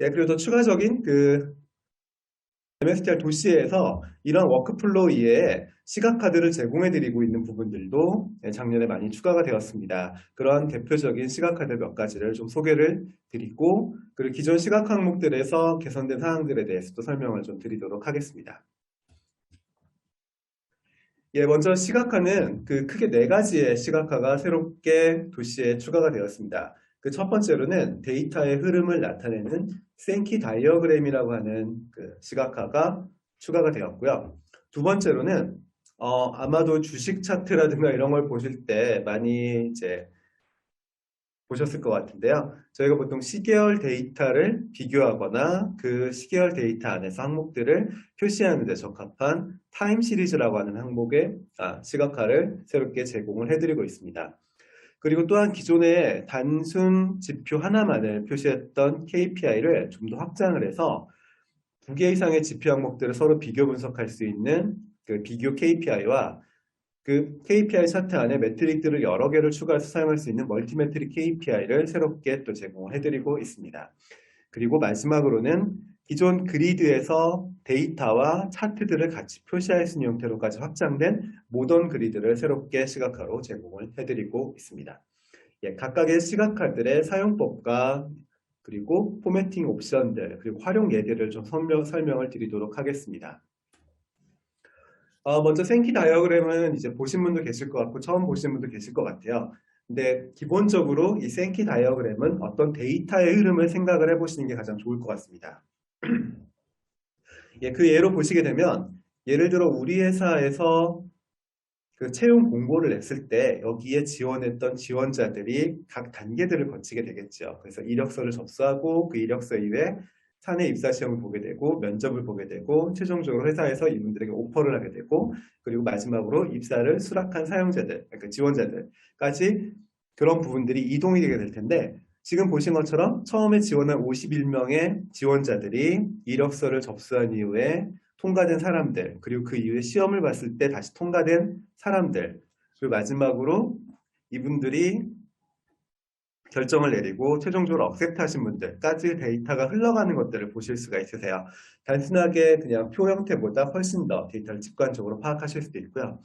예, 그리고 더 추가적인 그 MSTR 도시에서 이런 워크플로우 이외에 시각카드를 제공해드리고 있는 부분들도 예, 작년에 많이 추가가 되었습니다. 그런 대표적인 시각카드 몇 가지를 좀 소개를 드리고 그리고 기존 시각 항목들에서 개선된 사항들에 대해서도 설명을 좀 드리도록 하겠습니다. 예, 먼저 시각화는 그 크게 네 가지의 시각화가 새롭게 도시에 추가가 되었습니다. 그 첫 번째로는 데이터의 흐름을 나타내는 생키 다이어그램이라고 하는 그 시각화가 추가가 되었고요. 두 번째로는 어, 아마도 주식 차트라든가 이런 걸 보실 때 많이 이제 보셨을 것 같은데요. 저희가 보통 시계열 데이터를 비교하거나 그 시계열 데이터 안에서 항목들을 표시하는 데 적합한 타임 시리즈라고 하는 항목의 아, 시각화를 새롭게 제공을 해드리고 있습니다. 그리고 또한 기존의 단순 지표 하나만을 표시했던 KPI를 좀 더 확장을 해서 두 개 이상의 지표 항목들을 서로 비교 분석할 수 있는 그 비교 KPI와 그 KPI 차트 안에 매트릭들을 여러 개를 추가해서 사용할 수 있는 멀티 매트릭 KPI를 새롭게 또 제공을 해드리고 있습니다. 그리고 마지막으로는 기존 그리드에서 데이터와 차트들을 같이 표시할 수 있는 형태로까지 확장된 모던 그리드를 새롭게 시각화로 제공을 해드리고 있습니다. 예, 각각의 시각화들의 사용법과 그리고 포매팅 옵션들 그리고 활용 예들을 좀 설명, 설명을 드리도록 하겠습니다. 어, 먼저 생키 다이어그램은 이제 보신 분도 계실 것 같고 처음 보신 분도 계실 것 같아요. 근데 기본적으로 이 생키 다이어그램은 어떤 데이터의 흐름을 생각을 해보시는 게 가장 좋을 것 같습니다. 예, 그 예로 보시게 되면 예를 들어 우리 회사에서 그 채용 공고를 냈을 때 여기에 지원했던 지원자들이 각 단계들을 거치게 되겠죠. 그래서 이력서를 접수하고 그 이력서 이외에 사내 입사 시험을 보게 되고 면접을 보게 되고 최종적으로 회사에서 이분들에게 오퍼를 하게 되고 그리고 마지막으로 입사를 수락한 사용자들, 그러니까 지원자들까지 그런 부분들이 이동이 되게 될 텐데 지금 보신 것처럼 처음에 지원한 51명의 지원자들이 이력서를 접수한 이후에 통과된 사람들 그리고 그 이후에 시험을 봤을 때 다시 통과된 사람들 그리고 마지막으로 이분들이 결정을 내리고 최종적으로 억셉트 하신 분들까지 데이터가 흘러가는 것들을 보실 수가 있으세요. 단순하게 그냥 표 형태보다 훨씬 더 데이터를 직관적으로 파악하실 수도 있고요.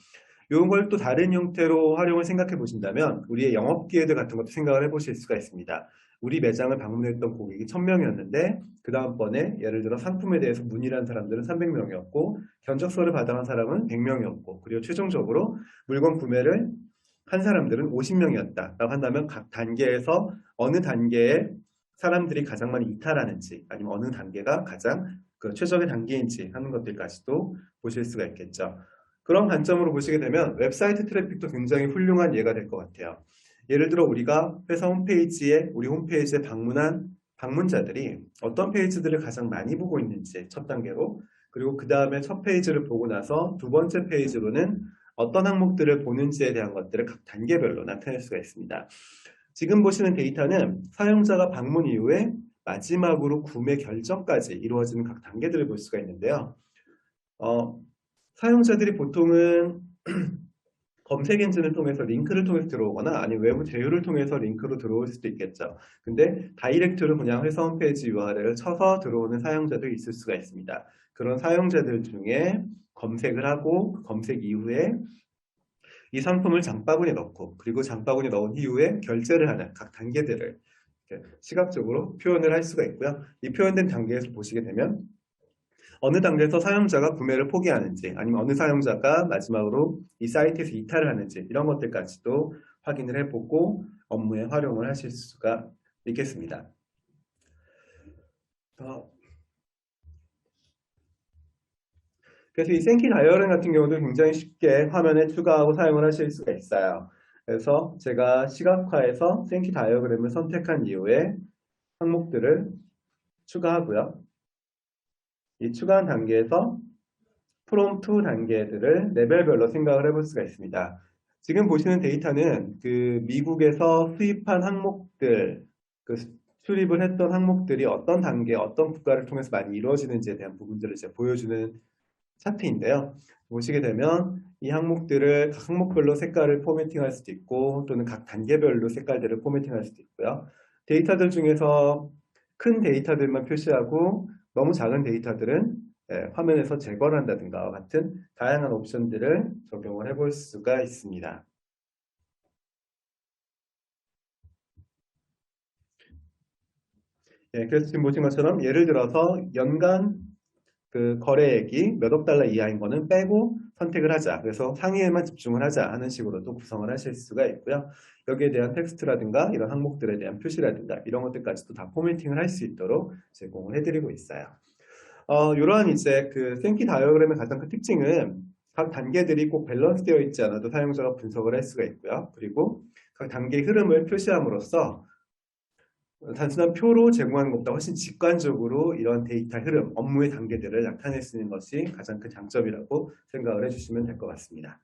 이런 걸 또 다른 형태로 활용을 생각해 보신다면 우리의 영업 기회들 같은 것도 생각을 해 보실 수가 있습니다. 우리 매장을 방문했던 고객이 1000명이었는데 그 다음번에 예를 들어 상품에 대해서 문의한 사람들은 300명이었고 견적서를 받아간 사람은 100명이었고 그리고 최종적으로 물건 구매를 한 사람들은 50명이었다라고 한다면 각 단계에서 어느 단계에 사람들이 가장 많이 이탈하는지 아니면 어느 단계가 가장 그 최적의 단계인지 하는 것들까지도 보실 수가 있겠죠. 그런 관점으로 보시게 되면 웹사이트 트래픽도 굉장히 훌륭한 예가 될 것 같아요. 예를 들어 우리가 회사 홈페이지에 우리 홈페이지에 방문한 방문자들이 어떤 페이지들을 가장 많이 보고 있는지 첫 단계로 그리고 그 다음에 첫 페이지를 보고 나서 두 번째 페이지로는 어떤 항목들을 보는지에 대한 것들을 각 단계별로 나타낼 수가 있습니다. 지금 보시는 데이터는 사용자가 방문 이후에 마지막으로 구매 결정까지 이루어지는 각 단계들을 볼 수가 있는데요. 어, 사용자들이 보통은 검색 엔진을 통해서 링크를 통해서 들어오거나 아니면 외부 제휴를 통해서 링크로 들어올 수도 있겠죠. 근데 다이렉트로 그냥 회사 홈페이지 URL을 쳐서 들어오는 사용자도 있을 수가 있습니다. 그런 사용자들 중에 검색을 하고 그 검색 이후에 이 상품을 장바구니에 넣고 그리고 장바구니에 넣은 이후에 결제를 하는 각 단계들을 시각적으로 표현을 할 수가 있고요. 이 표현된 단계에서 보시게 되면 어느 단계에서 사용자가 구매를 포기하는지 아니면 어느 사용자가 마지막으로 이 사이트에서 이탈을 하는지 이런 것들까지도 확인을 해보고 업무에 활용을 하실 수가 있겠습니다. 어, 그래서 이 생키 다이어렌 같은 경우도 굉장히 쉽게 화면에 추가하고 사용을 하실 수가 있어요. 그래서 제가 시각화에서 생키 다이어그램을 선택한 이후에 항목들을 추가하고요. 이 추가한 단계에서 프롬 2 단계들을 레벨별로 생각을 해볼 수가 있습니다. 지금 보시는 데이터는 그 미국에서 수입한 항목들, 그 수립을 했던 항목들이 어떤 단계, 어떤 국가를 통해서 많이 이루어지는지에 대한 부분들을 이제 보여주는 차트인데요. 보시게 되면 이 항목들을 각 항목별로 색깔을 포매팅할 수도 있고 또는 각 단계별로 색깔들을 포매팅할 수도 있고요. 데이터들 중에서 큰 데이터들만 표시하고 너무 작은 데이터들은 예, 화면에서 제거를 한다든가 같은 다양한 옵션들을 적용을 해볼 수가 있습니다. 예, 그래서 지금 보신 것처럼 예를 들어서 연간 그 거래액이 몇 억 달러 이하인 거는 빼고 선택을 하자. 그래서 상위에만 집중을 하자 하는 식으로도 구성을 하실 수가 있고요. 여기에 대한 텍스트라든가 이런 항목들에 대한 표시라든가 이런 것들까지도 다 포매팅을 할 수 있도록 제공을 해드리고 있어요. 어, 이러한 이제 그 생키 다이어그램의 가장 큰 특징은 각 단계들이 꼭 밸런스되어 있지 않아도 사용자가 분석을 할 수가 있고요. 그리고 각 단계의 흐름을 표시함으로써 단순한 표로 제공하는 것보다 훨씬 직관적으로 이런 데이터 흐름, 업무의 단계들을 나타낼 수 있는 것이 가장 큰 장점이라고 생각을 해주시면 될 것 같습니다.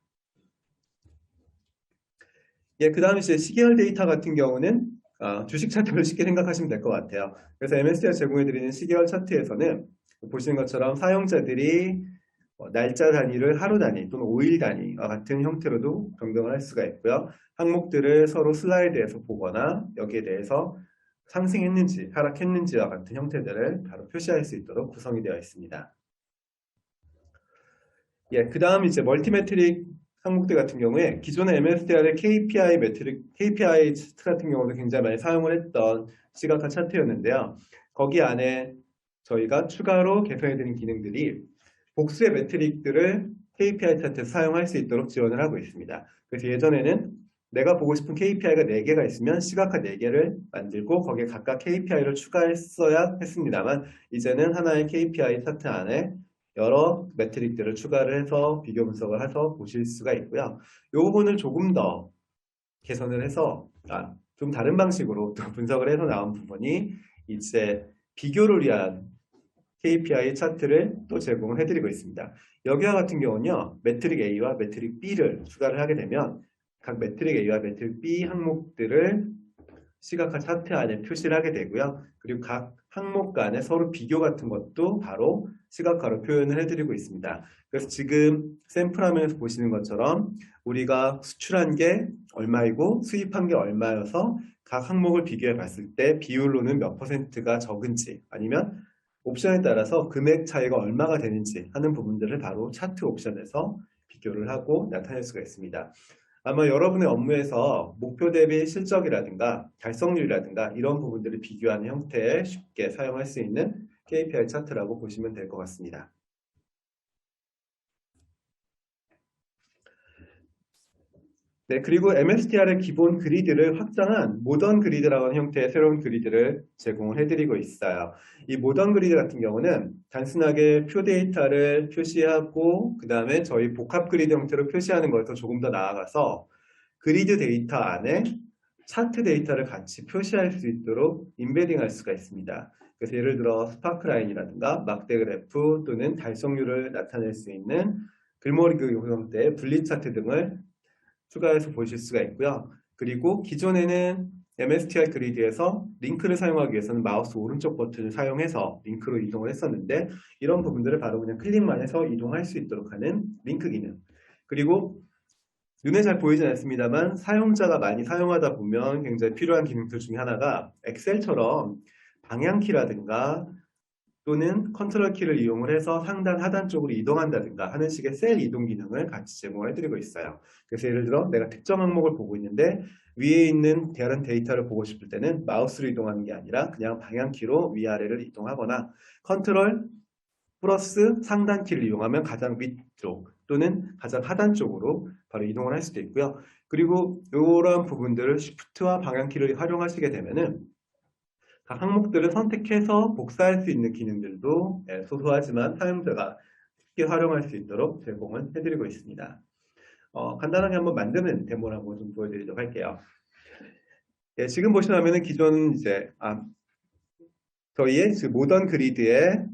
예, 그 다음 이제 시계열 데이터 같은 경우는 어, 주식 차트를 쉽게 생각하시면 될 것 같아요. 그래서 MSC가 제공해드리는 시계열 차트에서는 보시는 것처럼 사용자들이 어, 날짜 단위를 하루 단위 또는 5일 단위와 같은 형태로도 변경을 할 수가 있고요. 항목들을 서로 슬라이드에서 보거나 여기에 대해서 상승했는지 하락했는지와 같은 형태들을 바로 표시할 수 있도록 구성이 되어 있습니다. 예, 그 다음 이제 멀티매트릭 항목들 같은 경우에 기존의 MSDR의 KPI 매트릭, KPI 차트 같은 경우도 굉장히 많이 사용을 했던 시각화 차트였는데요. 거기 안에 저희가 추가로 개선해드린 기능들이 복수의 매트릭들을 KPI 차트에서 사용할 수 있도록 지원을 하고 있습니다. 그래서 예전에는 내가 보고 싶은 KPI가 4개가 있으면 시각화 4개를 만들고 거기에 각각 KPI를 추가했어야 했습니다만 이제는 하나의 KPI 차트 안에 여러 매트릭들을 추가를 해서 비교 분석을 해서 보실 수가 있고요. 이 부분을 조금 더 개선을 해서 아, 좀 다른 방식으로 또 분석을 해서 나온 부분이 이제 비교를 위한 KPI 차트를 또 제공을 해드리고 있습니다. 여기와 같은 경우는요. 매트릭 A와 매트릭 B를 추가를 하게 되면 각 매트릭 A와 매트릭 B 항목들을 시각화 차트 안에 표시를 하게 되고요. 그리고 각 항목 간에 서로 비교 같은 것도 바로 시각화로 표현을 해드리고 있습니다. 그래서 지금 샘플 화면에서 보시는 것처럼 우리가 수출한 게 얼마이고 수입한 게 얼마여서 각 항목을 비교해 봤을 때 비율로는 몇 퍼센트가 적은지 아니면 옵션에 따라서 금액 차이가 얼마가 되는지 하는 부분들을 바로 차트 옵션에서 비교를 하고 나타낼 수가 있습니다. 아마 여러분의 업무에서 목표 대비 실적이라든가 달성률이라든가 이런 부분들을 비교하는 형태에 쉽게 사용할 수 있는 KPI 차트라고 보시면 될 것 같습니다. 네, 그리고 MSTR의 기본 그리드를 확장한 모던 그리드라는 형태의 새로운 그리드를 제공을 해드리고 있어요. 이 모던 그리드 같은 경우는 단순하게 표 데이터를 표시하고 그 다음에 저희 복합 그리드 형태로 표시하는 것에서 조금 더 나아가서 그리드 데이터 안에 차트 데이터를 같이 표시할 수 있도록 인베딩할 수가 있습니다. 그래서 예를 들어 스파크라인이라든가 막대 그래프 또는 달성률을 나타낼 수 있는 글머리 그 형태의 분리 차트 등을 추가해서 보실 수가 있고요. 그리고 기존에는 MSTI 그리드에서 링크를 사용하기 위해서는 마우스 오른쪽 버튼을 사용해서 링크로 이동을 했었는데 이런 부분들을 바로 그냥 클릭만 해서 이동할 수 있도록 하는 링크 기능 그리고 눈에 잘 보이진 않습니다만 사용자가 많이 사용하다 보면 굉장히 필요한 기능들 중에 하나가 엑셀처럼 방향키라든가 또는 컨트롤 키를 이용을 해서 상단 하단 쪽으로 이동한다든가 하는 식의 셀 이동 기능을 같이 제공을 해드리고 있어요. 그래서 예를 들어 내가 특정 항목을 보고 있는데 위에 있는 다른 데이터를 보고 싶을 때는 마우스로 이동하는 게 아니라 그냥 방향키로 위아래를 이동하거나 컨트롤 플러스 상단 키를 이용하면 가장 위쪽 또는 가장 하단 쪽으로 바로 이동을 할 수도 있고요. 그리고 이런 부분들을 Shift와 방향키를 활용하시게 되면은 각 항목들을 선택해서 복사할 수 있는 기능들도 예, 소소하지만 사용자가 쉽게 활용할 수 있도록 제공을 해드리고 있습니다. 어, 간단하게 한번 만드는 한번 좀 보여드리도록 할게요. 예, 지금 보시면 기존 이제 아, 저희의 모던 그리드의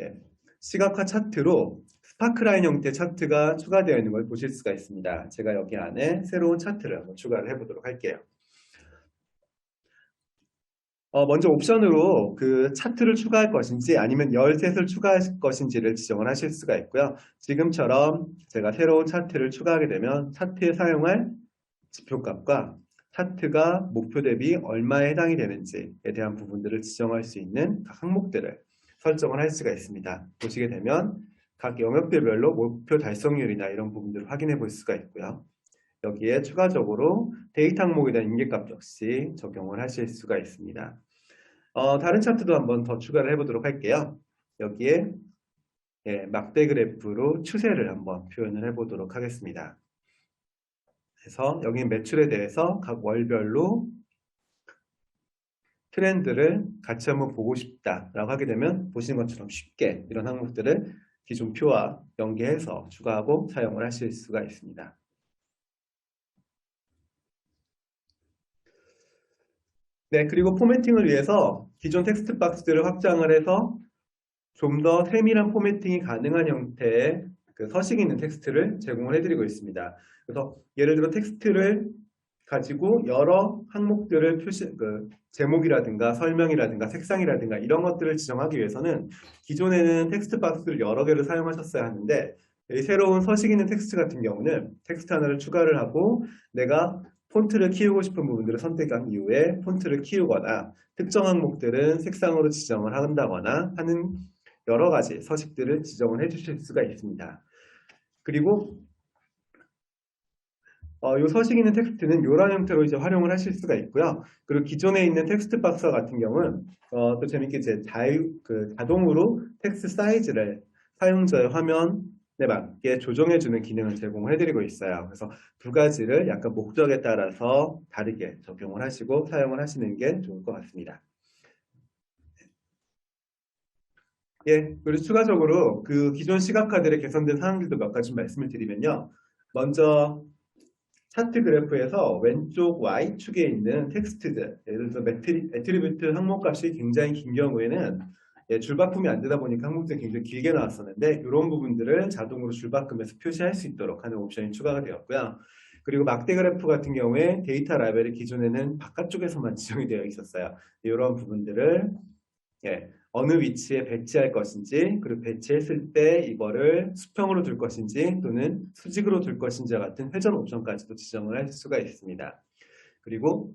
예, 시각화 차트로 스파크라인 형태 차트가 추가되어 있는 걸 보실 수가 있습니다. 제가 여기 안에 새로운 차트를 한번 추가를 해보도록 할게요. 어, 먼저 옵션으로 그 차트를 추가할 것인지 아니면 열셋을 추가할 것인지를 지정을 하실 수가 있고요. 지금처럼 제가 새로운 차트를 추가하게 되면 차트에 사용할 지표값과 차트가 목표 대비 얼마에 해당이 되는지에 대한 부분들을 지정할 수 있는 각 항목들을 설정을 할 수가 있습니다. 보시게 되면 각 영역들별로 목표 달성률이나 이런 부분들을 확인해 볼 수가 있고요. 여기에 추가적으로 데이터 항목에 대한 인계값 역시 적용을 하실 수가 있습니다. 어, 다른 차트도 한번 더 추가를 해보도록 할게요. 여기에 예, 막대 그래프로 추세를 한번 표현을 해보도록 하겠습니다. 그래서 여기 매출에 대해서 각 월별로 트렌드를 같이 한번 보고 싶다라고 하게 되면 보시는 것처럼 쉽게 이런 항목들을 기존 표와 연계해서 추가하고 사용을 하실 수가 있습니다. 네, 그리고 포매팅을 위해서 기존 텍스트 박스들을 확장을 해서 좀 더 세밀한 포매팅이 가능한 형태의 그 서식 있는 텍스트를 제공을 해드리고 있습니다. 그래서 예를 들어 텍스트를 가지고 여러 항목들을 표시, 그 제목이라든가 설명이라든가 색상이라든가 이런 것들을 지정하기 위해서는 기존에는 텍스트 박스를 여러 개를 사용하셨어야 하는데 이 새로운 서식 있는 텍스트 같은 경우는 텍스트 하나를 추가를 하고 내가 폰트를 키우고 싶은 부분들을 선택한 이후에 폰트를 키우거나 특정 항목들은 색상으로 지정을 한다거나 하는 여러 가지 서식들을 지정을 해주실 수가 있습니다. 그리고 어, 이 서식 있는 텍스트는 이런 형태로 이제 활용을 하실 수가 있고요. 그리고 기존에 있는 텍스트 박스 같은 경우는 어, 또 재밌게 이제 자유, 그 자동으로 텍스트 사이즈를 사용자의 화면에 맞게 조정해주는 기능을 제공을 해드리고 있어요. 그래서 두 가지를 약간 목적에 따라서 다르게 적용을 하시고 사용을 하시는 게 좋을 것 같습니다. 예, 그리고 추가적으로 그 기존 시각화들의 개선된 사항들도 몇 가지 말씀을 드리면요. 먼저 차트 그래프에서 왼쪽 Y축에 있는 텍스트들, 예를 들어서 매트리, 애트리뷰트 항목값이 굉장히 긴 경우에는 예, 줄바꿈이 안 되다 보니까 항목들이 굉장히 길게 나왔었는데 이런 부분들을 자동으로 줄바꿈해서 표시할 수 있도록 하는 옵션이 추가가 되었고요. 그리고 막대 그래프 같은 경우에 데이터 라벨이 기존에는 바깥쪽에서만 지정이 되어 있었어요. 이런 부분들을 예, 어느 위치에 배치할 것인지 그리고 배치했을 때 이거를 수평으로 둘 것인지 또는 수직으로 둘 것인지 같은 회전 옵션까지도 지정을 할 수가 있습니다. 그리고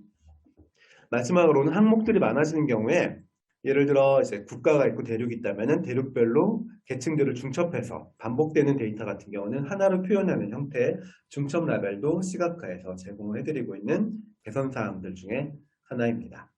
마지막으로는 항목들이 많아지는 경우에 예를 들어 이제 국가가 있고 대륙이 있다면 대륙별로 계층들을 중첩해서 반복되는 데이터 같은 경우는 하나로 표현하는 형태의 중첩 라벨도 시각화해서 제공을 해드리고 있는 개선 사항들 중에 하나입니다.